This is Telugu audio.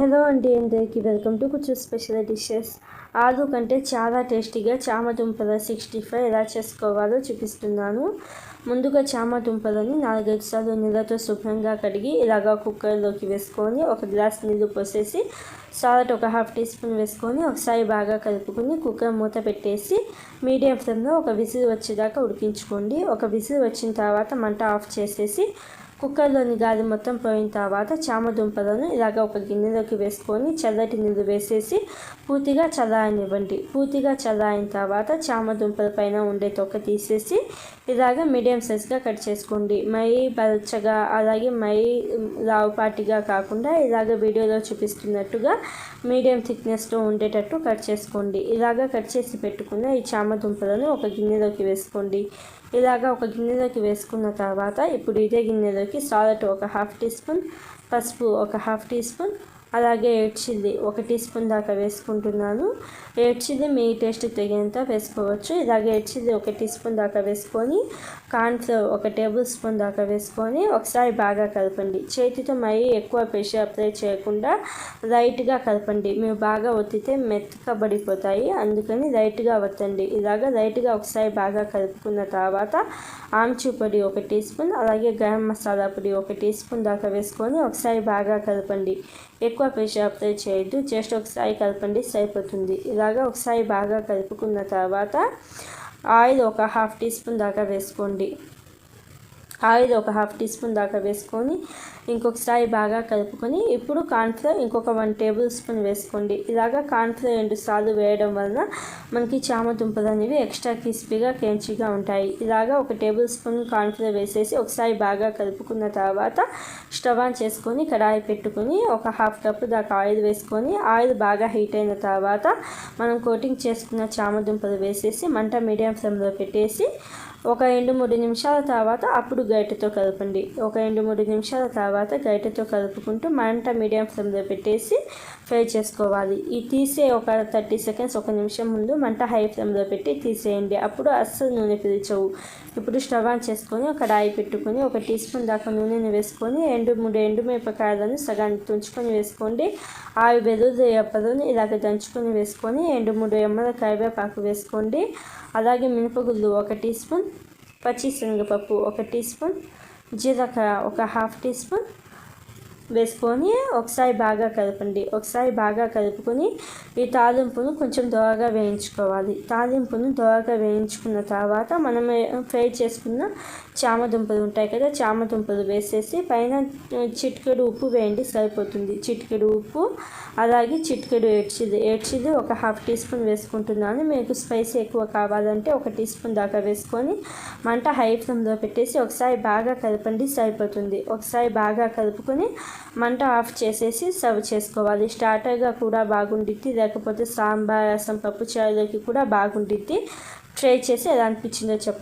హలో అండి అందరికీ. వెల్కమ్ టు కొంచెం స్పెషల్ డిషెస్ ఆలు కంటే చాలా టేస్టీగా చామదుంపల సిక్స్టీ ఫైవ్ ఎలా చేసుకోవాలో చూపిస్తున్నాను. ముందుగా చామదుంపలని నాలుగైదు సార్లు నీళ్ళతో శుభ్రంగా కడిగి ఇలాగా కుక్కర్లోకి వేసుకొని ఒక గ్లాస్ నీళ్ళు పోసేసి సాల్ట్ ఒక హాఫ్ టీ స్పూన్ వేసుకొని ఒకసారి బాగా కలుపుకొని కుక్కర్ మూత పెట్టేసి మీడియం ఫ్లేమ్లో ఒక విజిల్ వచ్చేదాకా ఉడికించుకోండి. ఒక విజిల్ వచ్చిన తర్వాత మంట ఆఫ్ చేసేసి కుక్కర్లోని గాలి మొత్తం పోయిన తర్వాత చామ దుంపలను ఇలాగ ఒక గిన్నెలోకి వేసుకొని చల్లటి నీళ్ళు వేసేసి పూర్తిగా చల్లారనివ్వండి. పూర్తిగా చల్లారిన తర్వాత చామదుంపల పైన ఉండే తొక్క తీసేసి ఇలాగ మీడియం సైజ్గా కట్ చేసుకోండి. మై పలచగా అలాగే మై లావుపాటిగా కాకుండా ఇలాగ వీడియోలో చూపిస్తున్నట్టుగా మీడియం థిక్నెస్లో ఉండేటట్టు కట్ చేసుకోండి. ఇలాగ కట్ చేసి పెట్టుకున్న ఈ చామ దుంపలను ఒక గిన్నెలోకి వేసుకోండి. ఇలాగ ఒక గిన్నెలోకి వేసుకున్న తర్వాత ఇప్పుడు ఇదే గిన్నెలోకి సాల్ట్ ఒక హాఫ్ టీ స్పూన్ పసుపు ఒక హాఫ్ టీ స్పూన్ అలాగే ఎడ్ చిల్లీ ఒక టీ స్పూన్ దాకా వేసుకుంటున్నాను. ఎడ్ చిల్లీ మీ టేస్ట్ తగినంత వేసుకోవచ్చు. ఇలాగే ఎడ్ చిల్లీ ఒక టీ స్పూన్ దాకా వేసుకొని కార్న్ఫ్లవర్ ఒక టేబుల్ స్పూన్ దాకా వేసుకొని ఒకసారి బాగా కలపండి. చేతితో మరీ ఎక్కువ ప్రెషర్ అప్లై చేయకుండా లైట్గా కలపండి. మీరు బాగా ఒత్తితే మెత్తగా పడిపోతాయి. అందుకని లైట్గా వత్తండి ఇలాగ లైట్గా ఒకసారి బాగా కలుపుకున్న తర్వాత ఆమ్చూ పొడి ఒక టీ స్పూన్ అలాగే గరం మసాలా పొడి ఒక టీ స్పూన్ దాకా వేసుకొని ఒకసారి బాగా కలపండి. ఎక్కువ ప్రెషర్ అప్లై చేయొద్దు జస్ట్ ఒకసారి కలపండి సరిపోతుంది. ఇలాగా ఒకసారి బాగా కలుపుకున్న తర్వాత ఆయిల్ ఒక హాఫ్ టీ స్పూన్ దాకా వేసుకోండి. ఆయిల్ ఒక హాఫ్ టీ స్పూన్ దాకా వేసుకొని ఇంకొకసారి బాగా కలుపుకొని ఇప్పుడు కార్న్ఫ్లవర్ ఇంకొక వన్ టేబుల్ స్పూన్ వేసుకోండి. ఇలాగా కార్న్ఫ్లవర్ రెండు సార్లు వేయడం వలన మనకి చామ దుంపలు అనేవి ఎక్స్ట్రా క్రిస్పీగా క్రంచీగా ఉంటాయి. ఇలాగా ఒక టేబుల్ స్పూన్ కార్న్ఫ్లవర్ వేసేసి ఒకసారి బాగా కలుపుకున్న తర్వాత స్టవ్ ఆన్ చేసుకొని కడాయి పెట్టుకొని ఒక హాఫ్ కప్ దాకా ఆయిల్ వేసుకొని ఆయిల్ బాగా హీట్ అయిన తర్వాత మనం కోటింగ్ చేసుకున్న చామ దుంపలు వేసేసి మంట మీడియం ఫ్లేమ్లో పెట్టేసి ఒక రెండు మూడు నిమిషాల తర్వాత అప్పుడు గరిటెతో కలపండి ఒక రెండు మూడు నిమిషాల తర్వాత గరిటెతో కలుపుకుంటూ మంట మీడియం ఫ్లేమ్లో పెట్టేసి ఫ్రై చేసుకోవాలి. ఈ తీసే ఒక థర్టీ సెకండ్స్ ఒక నిమిషం ముందు మంట హై ఫ్లేమ్లో పెట్టి తీసేయండి. అప్పుడు అస్సలు నూనె పిలిచవు. ఇప్పుడు స్టవ్ ఆన్ చేసుకొని ఒక రాయి పెట్టుకొని ఒక టీ స్పూన్ దాకా నూనెను వేసుకొని రెండు మూడు ఎండు మిరపకాయలను సగానికి తుంచుకొని వేసుకోండి. ఆవి బెదురు ఎప్పలను ఇలాగ దంచుకొని వేసుకొని రెండు మూడు ఎమ్మల కరివేపాకు వేసుకోండి. అలాగే మినపగుళ్ళు ఒక టీ స్పూన్ పచ్చిశనగపప్పు ఒక టీ స్పూన్ జీలకర్ర ఒక హాఫ్ టీ స్పూన్ వేసుకొని ఒకసారి బాగా కలపండి. ఒకసారి బాగా కలుపుకొని ఈ తాలింపును కొంచెం దోరగా వేయించుకోవాలి. తాలింపును దోరగా వేయించుకున్న తర్వాత మనం ఫ్రై చేసుకున్న చామదుంపలు ఉంటాయి కదా చామదుంపలు వేసేసి పైన చిటికెడు ఉప్పు వేయండి సరిపోతుంది. చిటికెడు ఉప్పు అలాగే చిటికెడు ఏడ్చిది. ఏడ్చిది ఒక హాఫ్ టీ స్పూన్ వేసుకుంటున్నాను. మీకు స్పైసీ ఎక్కువ కావాలంటే ఒక టీ స్పూన్ దాకా వేసుకొని మంట హై ఫ్లేమ్లో పెట్టేసి ఒకసారి బాగా కలపండి సరిపోతుంది. ఒకసారి బాగా కలుపుకొని మంట ఆఫ్ చేసేసి సర్వ్ చేసుకోవాలి. స్టార్టర్గా కూడా బాగుండిద్ది. లేకపోతే సాంబార్ రసం పప్పు చారులోకి కూడా బాగుండిద్ది. ట్రై చేసి ఎలా అనిపించిందో చెప్పండి.